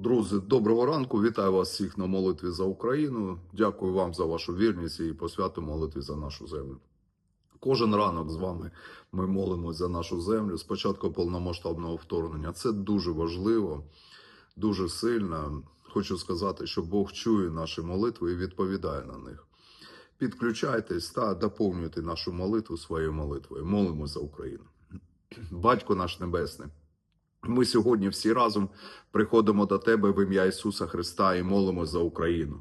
Друзі, доброго ранку. Вітаю вас всіх на молитві за Україну. Дякую вам за вашу вірність і посвяту молитві за нашу землю. Кожен ранок з вами ми молимось за нашу землю з початку повномасштабного вторгнення. Це дуже важливо, дуже сильно. Хочу сказати, що Бог чує наші молитви і відповідає на них. Підключайтесь та доповнюйте нашу молитву своєю молитвою. Молимось за Україну. Батько наш Небесний. Ми сьогодні всі разом приходимо до Тебе в ім'я Ісуса Христа і молимо за Україну.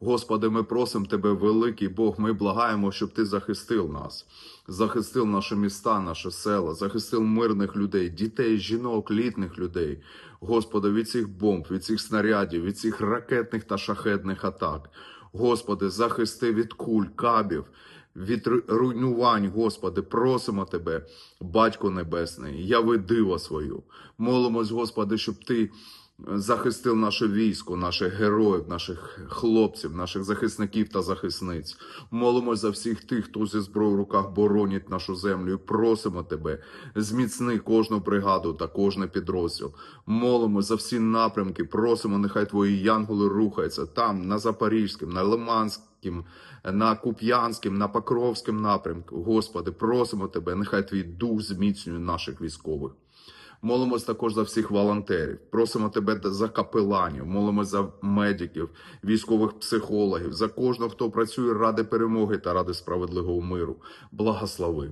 Господи, ми просимо Тебе, великий Бог, ми благаємо, щоб Ти захистив нас, захистив наші міста, наші села, захистив мирних людей, дітей, жінок, літних людей. Господи, від цих бомб, від цих снарядів, від цих ракетних та шахетних атак. Господи, захисти від куль, кабів, від руйнувань, Господи, просимо Тебе, Батько Небесний, яви диво свою. Молимось, Господи, щоб Ти захистив наше військо, наших героїв, наших хлопців, наших захисників та захисниць. Молимось за всіх тих, хто зі зброєю в руках боронить нашу землю. І просимо Тебе, зміцни кожну бригаду та кожний підрозділ. Молимось за всі напрямки, просимо, нехай Твої янголи рухаються там, на Запорізькому, на Лиманському, на Куп'янському, на Покровському напрямку. Господи, просимо Тебе, нехай Твій дух зміцнює наших військових. Молимось також за всіх волонтерів. Просимо тебе за капеланів, молимось за медиків, військових психологів, за кожного, хто працює ради перемоги та ради справедливого миру. Благослови.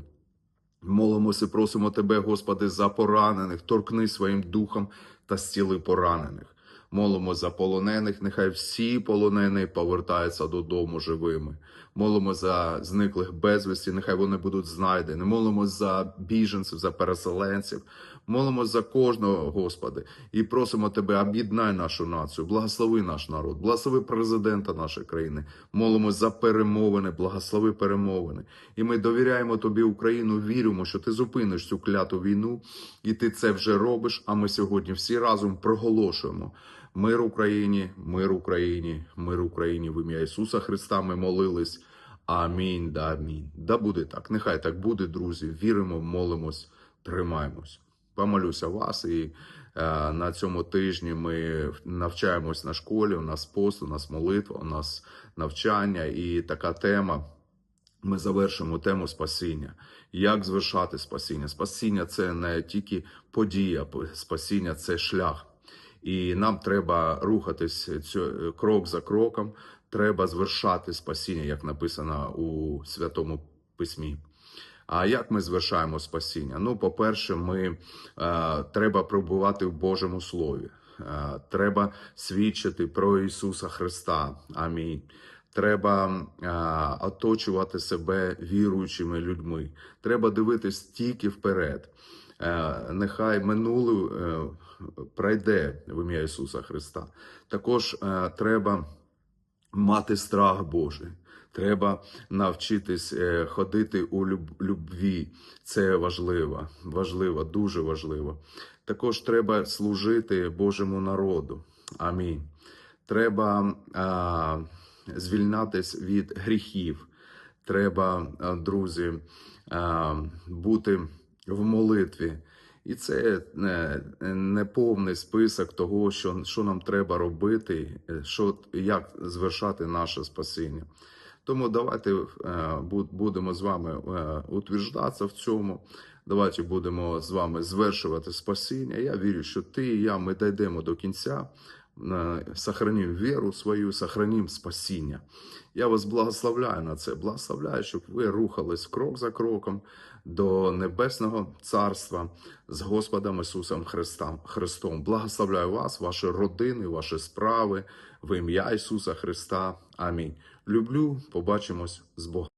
Молимося, просимо тебе, Господи, за поранених, торкни своїм духом та зціли поранених. Молимо за полонених, нехай всі полонені повертаються додому живими. Молимо за зниклих безвісті, нехай вони будуть знайдені. Молимо за біженців, за переселенців. Молимо за кожного, Господи, і просимо Тебе, об'єднай нашу націю, благослови наш народ, благослови президента нашої країни. Молимо за перемовини, благослови перемовини. І ми довіряємо Тобі, Україну, віримо, що ти зупиниш цю кляту війну, і ти це вже робиш. А ми сьогодні всі разом проголошуємо. Мир Україні, мир Україні, мир Україні в ім'я Ісуса Христа. Ми молились. Амінь, да амінь. Да буде так. Нехай так буде, друзі. Віримо, молимось, тримаємось. Помолюся вас, і е, на цьому тижні ми навчаємось на школі. У нас пост, у нас молитва, у нас навчання і така тема. Ми завершимо тему спасіння. Як звершати спасіння? Спасіння це не тільки подія, спасіння це шлях. І нам треба рухатись цю- крок за кроком. Треба звершати спасіння, як написано у Святому Письмі. А як ми звершаємо спасіння? Ну, по-перше, ми е, треба пробувати в Божому Слові. Е, треба свідчити про Ісуса Христа. Амінь. Треба е, оточувати себе віруючими людьми. Треба дивитись тільки вперед. Е, нехай минуле е, пройде в ім'я Ісуса Христа. Також е, треба мати страх Божий. Треба навчитись ходити у любві. Це важливо, важливо, дуже важливо. Також треба служити Божому народу. Амінь. Треба а, звільнятись від гріхів. Треба, друзі, а, бути в молитві. І це не, не повний список того, що, що нам треба робити, е, що, як звершати наше спасіння. Тому давайте е, будемо з вами е, утверждатися в цьому. Давайте будемо з вами звершувати спасіння. Я вірю, що ти і я ми дійдемо до кінця. Сохранім віру свою, сохранім спасіння. Я вас благословляю на це. Благословляю, щоб ви рухались крок за кроком до Небесного Царства з Господом Ісусом. Христом. Благословляю вас, ваші родини, ваші справи в ім'я Ісуса Христа. Амінь. Люблю, побачимось з Богом.